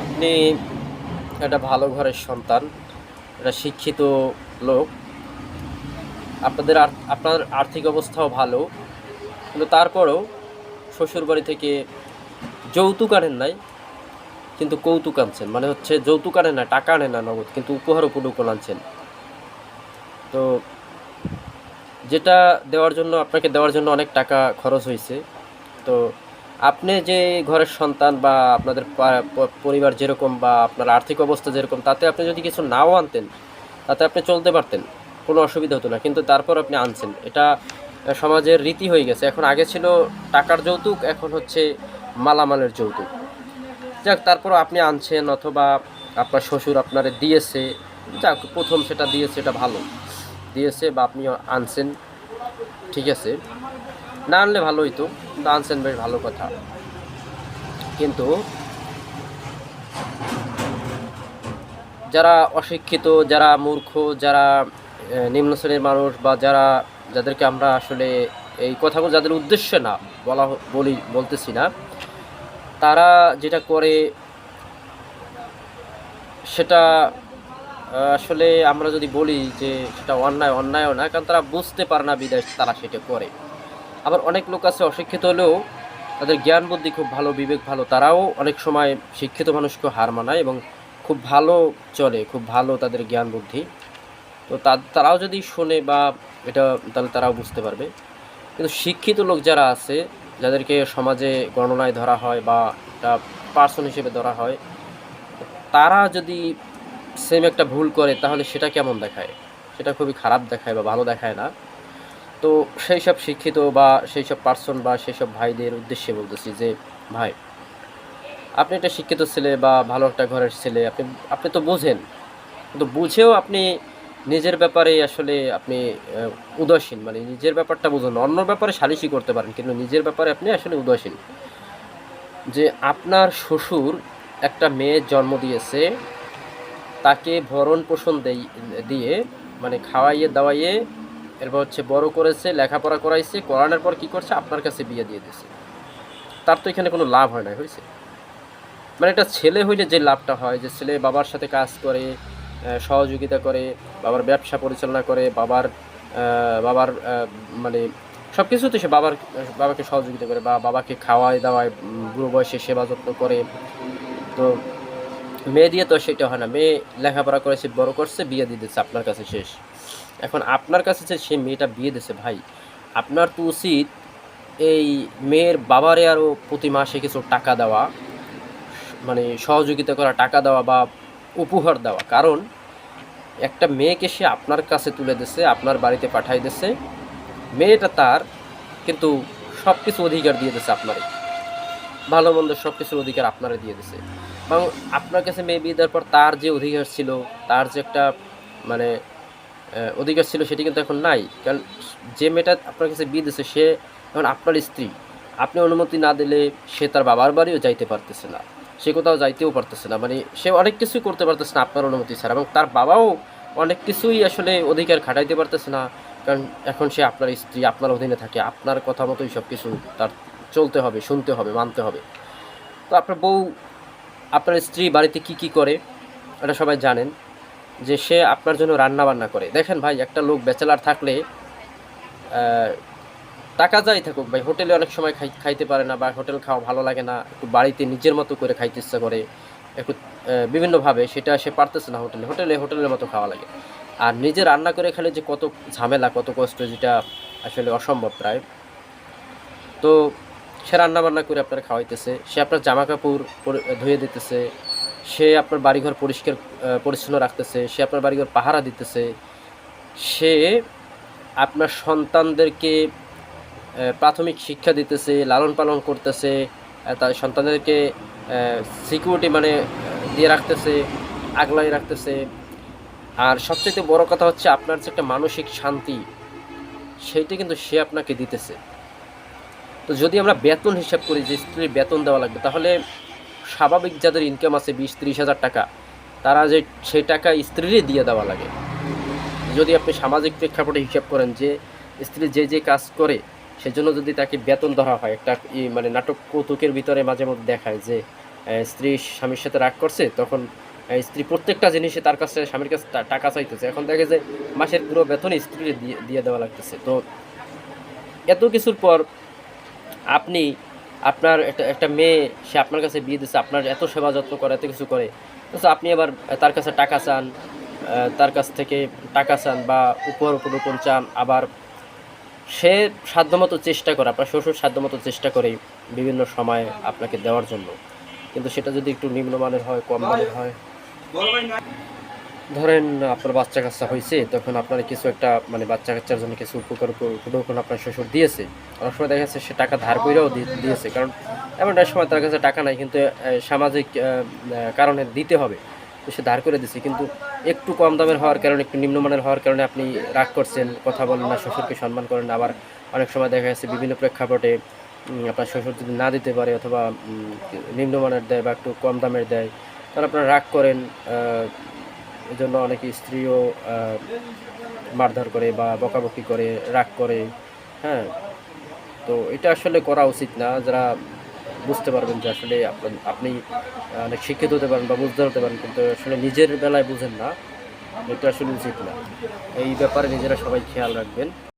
আপনি একটা ভালো ঘরের সন্তান, একটা শিক্ষিত লোক। আপনাদের আপনার আর্থিক অবস্থাও ভালো। কিন্তু তারপরেও শ্বশুরবাড়ি থেকে যৌতুক আনেন নাই, কিন্তু কৌতুক আনছেন। মানে হচ্ছে যৌতুক আনে না, টাকা আনে না নগদ, কিন্তু উপহার উপঢৌকন আনছেন। তো যেটা দেওয়ার জন্য, আপনাকে দেওয়ার জন্য অনেক টাকা খরচ হয়েছে তো আপনি যে ঘরের সন্তান বা আপনাদের পরিবার যেরকম বা আপনার আর্থিক অবস্থা যেরকম, তাতে আপনি যদি কিছু নাও আনতেন, তাতে আপনি চলতে পারতেন, কোনো অসুবিধা হতো না। কিন্তু তারপর আপনি আনছেন। এটা সমাজের রীতি হয়ে গেছে। এখন আগে ছিল টাকার যৌতুক, এখন হচ্ছে মালামালের যৌতুক। যাক তারপর আপনি আনছেন অথবা আপনার শ্বশুর আপনারে দিয়েছে। যাক, প্রথম সেটা দিয়েছে, এটা ভালো। দিয়েছে বা আপনি আনছেন। ঠিক আছে। না আনলে ভালো হইতো, কিন্তু আনছেন বেশ ভালো কথা। কিন্তু যারা অশিক্ষিত, যারা মূর্খ, যারা নিম্ন শ্রেণির মানুষ বা যারা, যাদেরকে আমরা আসলে এই কথাগুলো যাদের উদ্দেশ্যে না বলা বলি, বলতেছি না, তারা যেটা করে সেটা আসলে আমরা যদি বলি যে সেটা অন্যায়, অন্যায়ও না, কারণ তারা বুঝতে পারে না বিদেশ তারা সেটা করে। আবার অনেক লোক আছে অশিক্ষিত হলেও তাদের জ্ঞান, বুদ্ধি খুব ভালো, বিবেক ভালো। তারাও অনেক সময় শিক্ষিত মানুষকে হার মানায় এবং খুব ভালো চলে, খুব ভালো তাদের জ্ঞান, বুদ্ধি। তো তারাও যদি শোনে বা এটা তাহলে তারাও বুঝতে পারবে। কিন্তু শিক্ষিত লোক যারা আছে, যাদেরকে সমাজে গণনায় ধরা হয় বা একটা পার্সন হিসেবে ধরা হয়, তারা যদি সেম একটা ভুল করে, তাহলে সেটা কেমন দেখায়? সেটা খুবই খারাপ দেখায় বা ভালো দেখায় না। তো সেই সব শিক্ষিত বা সেই সব পার্সন বা সেই সব ভাইদের উদ্দেশ্যে বলতেছি যে, ভাই, আপনি একটা শিক্ষিত ছেলে বা ভালো একটা ঘরের ছেলে, আপনি আপনি তো বোঝেন। কিন্তু বুঝেও আপনি নিজের ব্যাপারে আসলে আপনি উদাসীন। মানে নিজের ব্যাপারটা বুঝুন। অন্য ব্যাপারে সালিশি করতে পারেন, কিন্তু নিজের ব্যাপারে আপনি আসলে উদাসীন। যে আপনার শ্বশুর একটা মেয়ের জন্ম দিয়েছে, তাকে ভরণ পোষণ দিয়ে মানে খাওয়াইয়ে দাওয়াইয়ে এরপর হচ্ছে বড় করেছে, লেখাপড়া করাইছে, করানোর পর কি করছে? আপনার কাছে বিয়ে দিয়ে দিয়েছে। তার তো এখানে কোনো লাভ হয় না হয়েছে? মানে একটা ছেলে হইলে যে লাভটা হয়, যে ছেলে বাবার সাথে কাজ করে সহযোগিতা করে, বাবার ব্যবসা পরিচালনা করে, বাবার বাবার মানে সব কিছুতে সে বাবার, বাবাকে সহযোগিতা করে বা বাবাকে খাওয়ায় দাওয়ায় বুড়ো বয়সে সেবা যত্ন করে। তো মেয়ে দিয়ে তো সেটা হয় না। মেয়ে লেখাপড়া করেছে, বড় করছে, বিয়ে দিয়ে দিচ্ছে আপনার কাছে শেষ। এখন আপনার কাছে যে সে মেয়েটা বিয়ে দিচ্ছে ভাই, আপনার তো উচিত এই মেয়ের বাবারে আরও প্রতি মাসে কিছু টাকা দেওয়া মানে সহযোগিতা করা, টাকা দেওয়া বা উপহার দেওয়া। কারণ একটা মেয়েকে সে আপনার কাছে তুলে দিছে আপনার বাড়িতে পাঠাই দিছে মেয়েটা তার কিন্তু সব কিছু অধিকার দিয়ে দিছে আপনারই ভালো মন্দ সব কিছুর অধিকার আপনারে দিয়ে দিছে এবং আপনার কাছে মেয়ে বিয়ে দেওয়ার পর তার যে অধিকার ছিল, তার যে একটা মানে অধিকার ছিল, সেটি কিন্তু এখন নাই। কারণ যে মেয়েটা আপনার কাছে বিয়ে দিছে সে এখন আপনার স্ত্রী। আপনি অনুমতি না দিলে সে তার বাবার বাড়িও যাইতে পারতেছে না। সে কোথাও যাইতেও পারতেছে না। মানে সে অনেক কিছুই করতে পারতেছে না আপনার অনুমতি ছাড়া এবং তার বাবাও অনেক কিছুই আসলে অধিকার খাটাইতে পারতেছে না। কারণ এখন সে আপনার স্ত্রী, আপনার অধীনে থাকে। আপনার কথা মতোই সব কিছু তার চলতে হবে, শুনতে হবে, মানতে হবে। তো আপনার বউ, আপনার স্ত্রী বাড়িতে কি কি করে, এটা সবাই জানেন। যে সে আপনার জন্য রান্না বান্না করে। দেখেন ভাই, একটা লোক ব্যাচেলার থাকলে টাকা যাই থাকুক ভাই, হোটেলে অনেক সময় খাই খাইতে পারে না বা হোটেল খাওয়া ভালো লাগে না, একটু বাড়িতে নিজের মতো করে খাইতে ইচ্ছা করে, একটু বিভিন্নভাবে সেটা সে পারতেছে না হোটেলে। হোটেলে, হোটেলের মতো খাওয়া লাগে। আর নিজে রান্না করে খেলে যে কত ঝামেলা, কত কষ্ট, যেটা আসলে অসম্ভব প্রায়। তো সে রান্না বান্না করে আপনার খাওয়াইতেছে, সে আপনার জামা কাপড় ধুয়ে দিতেছে সে আপনার বাড়িঘর পরিষ্কার পরিচ্ছন্ন রাখতেছে, সে আপনার বাড়িঘর পাহারা দিতেছে, সে আপনার সন্তানদেরকে প্রাথমিক শিক্ষা দিতেছে, লালন পালন করতেছে তার সন্তানদেরকে সিকিউরিটি মানে দিয়ে রাখতেছে আগলাই রাখতেছে। আর সবচেয়ে বড় কথা হচ্ছে আপনার যে একটা মানসিক শান্তি, সেইটা কিন্তু সে আপনাকে দিতেছে। তো যদি আমরা বেতন হিসাব করি, যে স্ত্রীর বেতন দেওয়া লাগবে, তাহলে স্বাভাবিক যাদের ইনকাম আছে বিশ, ত্রিশ হাজার টাকা, তারা যে সেই টাকা স্ত্রীরই দিয়ে দেওয়া লাগে। যদি আপনি সামাজিক প্রেক্ষাপটে হিসাব করেন যে স্ত্রী যে যে কাজ করে, সেজন্য যদি তাকে বেতন ধরা হয়, একটা মানে নাটক কৌতুকের ভিতরে মাঝে মধ্যে দেখায় যে স্ত্রী স্বামীর সাথে রাগ করছে, তখন স্ত্রী প্রত্যেকটা জিনিসে তার কাছে, স্বামীর কাছে টাকা চাইতেছে। এখন দেখে যে মাসের পুরো বেতনই স্ত্রীকে দিয়ে দিয়ে দেওয়া লাগতেছে। তো এত কিছুর পর আপনি আপনার একটা একটা মেয়ে, সে আপনার কাছে বিয়ে দিচ্ছে আপনার এত সেবা যত্ন করে, এত কিছু করে। তো আপনি আবার তার কাছে টাকা চান তার কাছ থেকে টাকা চান বা উপর উপর উপরোপণ চান, আবার সে সাধ্যমতো চেষ্টা করে, আপনার শ্বশুর সাধ্যমতো চেষ্টা করে বিভিন্ন সময় আপনাকে দেওয়ার জন্য। কিন্তু সেটা যদি একটু নিম্নমানের হয়, কম মানের হয়। ধরেন আপনার বাচ্চা কাচ্চা হয়েছে, তখন আপনার কিছু একটা মানে বাচ্চা কাচ্চার জন্য কিছু উপকার উপঢৌকন আপনার শ্বশুর দিয়েছে। অনেক সময় দেখা যাচ্ছে সে টাকা ধার করেও দিয়েছে, কারণ এমন একটা সময় তার কাছে টাকা নাই, কিন্তু সামাজিক কারণে দিতে হবে। তো সে ধার করে দিচ্ছে কিন্তু একটু কম দামের হওয়ার কারণে, একটু নিম্নমানের হওয়ার কারণে আপনি রাগ করছেন, কথা বলেন না, শ্বশুরকে সম্মান করেন আবার অনেক সময় দেখা যাচ্ছে বিভিন্ন প্রেক্ষাপটে আপনার শ্বশুর যদি না দিতে পারে অথবা নিম্নমানের দেয় বা একটু কম দামের দেয়, তাহলে আপনারা রাগ করেন আহ, এই জন্য অনেকে স্ত্রীও মারধর করে বা বকাবকি করে রাগ করে হ্যাঁ। তো এটা আসলে করা উচিত না। যারা বুঝতে পারবেন যে আসলে আপনি অনেক শিক্ষিত হতে পারেন বা বুঝতে হতে পারেন কিন্তু আসলে নিজের বেলায় বুঝেন না। এটা আসলে উচিত না। এই ব্যাপারে নিজেরা সবাই খেয়াল রাখবেন।